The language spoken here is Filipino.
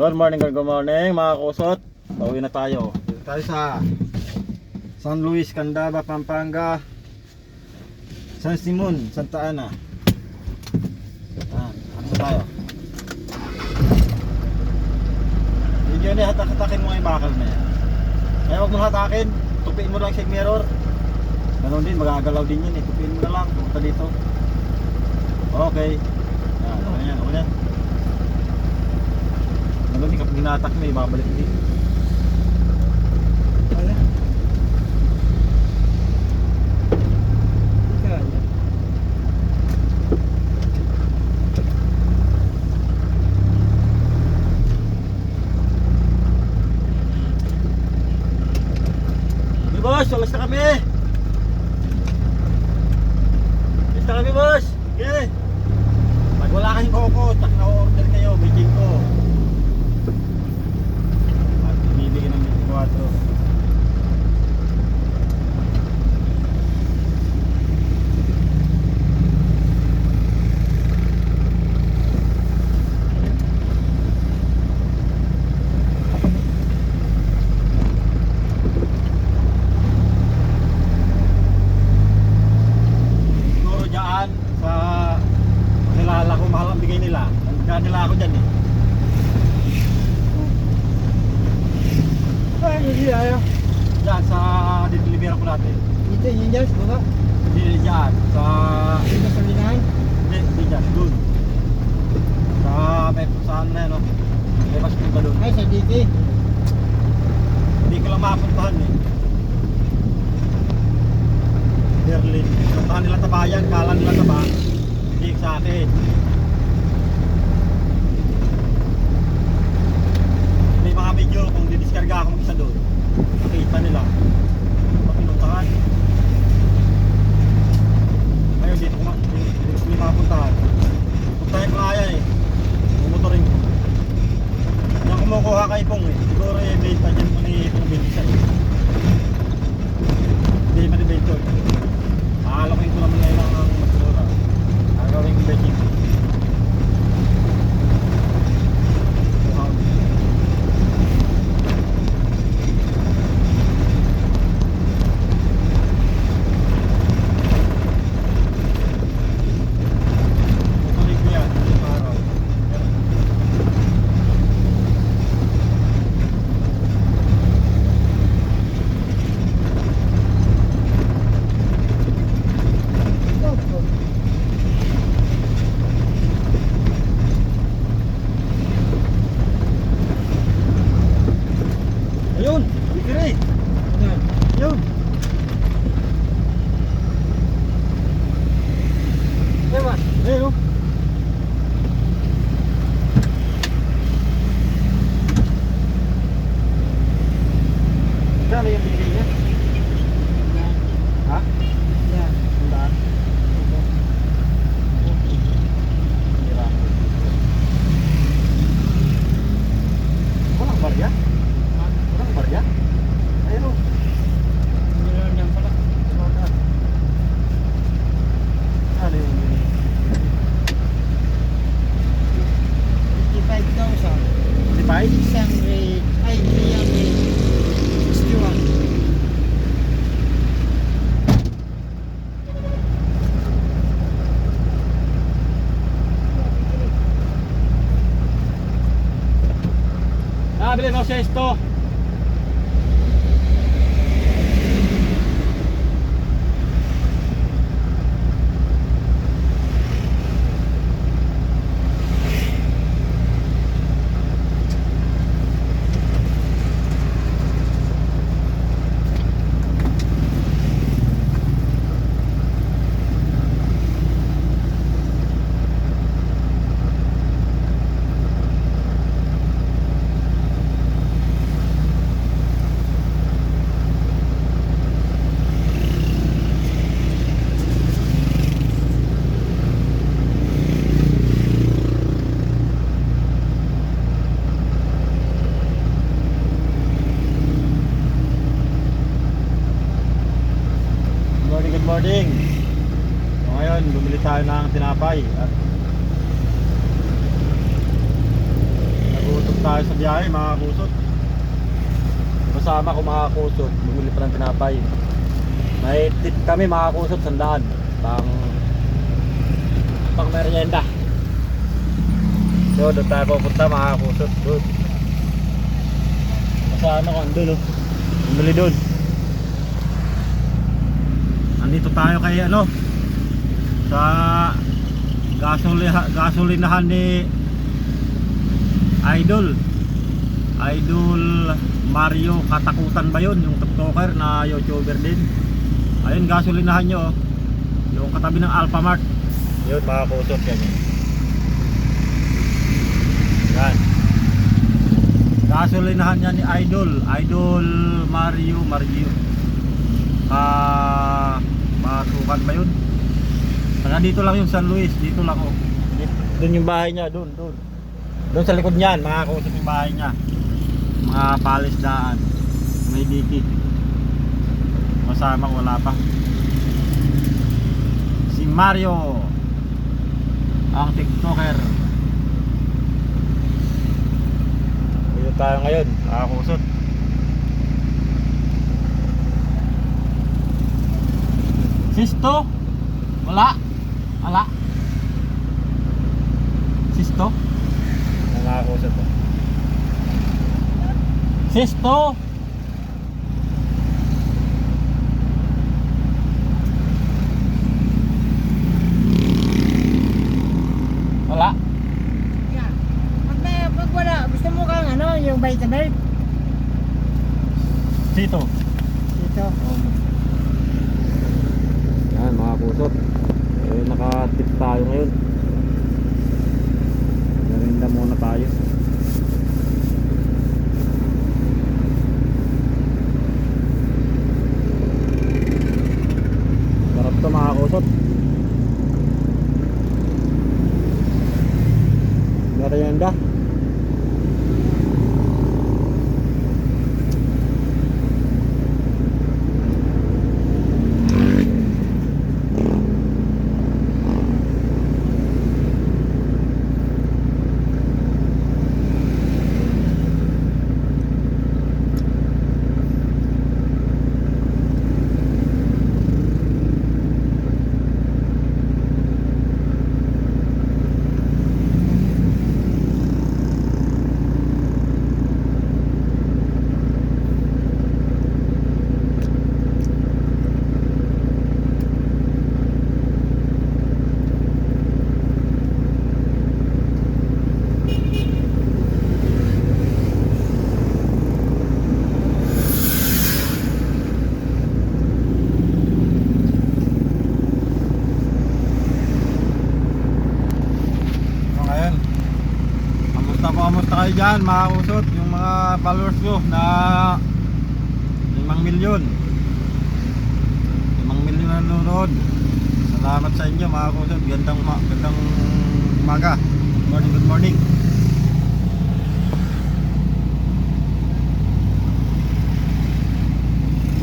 Good morning, good morning mga kusot. Pauwi na tayo. Dito tayo sa San Luis, Candaba, Pampanga. San Simon, Santa Ana. Ah, ano tayo? Yun eh, hatak-hatakin mo yung bakal na yan. Kaya huwag mo hatakin, tupiin mo lang sa mirror. Ganon din, magagalaw din yun eh. Tupiin mo na lang, pumunta dito. Okay. Yan, okay yan, okay yan. Ginatak mo, ibabalik din. Wala. Boss, alas na kami! Alas na kami boss! Okay! Pag wala kayong koko, tak na order kayo, may ko. At binibigyan ng 24. Siguro dyan sa kilala ko mahal ang bigay nila. Nagka nila ako dyan eh. Ay, hindi ayaw. Dyan sa dideliver ko natin. Dito, yun dyan, baba. Hindi dyan. Sa... Dito sa linahan. Hindi, hindi dyan. Doon. Sa... May saan na yun, no? May mas punta doon. Ay, sa DK. Hindi ko lang mapuntahan eh. Berlin. Puntahan nila tabayan, kala nila taba. Hindi sa akin. May mga video kung didiskarga ako mag isa doon. Nakita nila. Pag pinuntahan. Ngayon dito ko ma- dito ko yung mapuntahan. Puntahan ko nga yan eh. Bumotorin ko. Yung kumukuha kay Pong eh. Siguro eh, benta dyan mo ni Pong Binisa eh. Hindi man benta eh. Aalakin ko naman ngayon ang magsura. Gagawin ko betting. Tutuloy ko yan. Isang araw. Pero, Opo. Ayun! Bigre! Yan. Ayun! Diba? Ayun! oh. Saan na yung bigay niya? Yan. Ha? Yan. Sandaan? Tira. Walang barya? Walang barya? Ayun oh. Meron yan pala. Ano yung bigay? 55,000. 55? 600. Ay, 361. Ah, bilhin ako siya. Morning. So ngayon, bumili tayo ng tinapay at nagutom tayo sa biyahe mga kusot. Kasama ko mga kusot, bumili pa ng tinapay. May tip kami mga kusot, sandaan. Pang pang merienda. So, doon tayo pupunta mga kusot. Doon. Kasama ko andun oh. Bumili doon. Andito tayo kay ano sa gasolina gasolinahan ni Idol. Idol Mario Katakutan ba yun? Yung tiktoker na youtuber din. Ayun gasolinahan nyo oh. yung katabi ng Alphamart. Yun mga kusot yan yun. Yan. Gasolinahan niya ni Idol. Idol Mario Mario. Ah Matukan ba yun Taga dito lang yung San Luis, dito lang oh. Doon yung bahay niya, doon, doon. Doon sa likod niyan, mga kausap yung bahay niya. Mga palisdaan. May diki. Masama wala pa. Si Mario. Ang TikToker. Dito tayo ngayon, mga Sisto? Wala? Wala? Sisto? Nakakausap ko. Sisto? Wala? Yan. Pag, may, pag wala, gusto mo kang ano, yung vitamin? Sito. Dito. Yan mga kusot. Eh, nakatip tayo ngayon. Merinda muna tayo. Sarap to mga kusot. Merienda. So ngayon, kamusta po kamusta kayo dyan mga usot, yung mga followers ko na 5 milyon. 5 milyon na nanonood. Salamat sa inyo mga kusot, gandang, gandang umaga. Good morning, good morning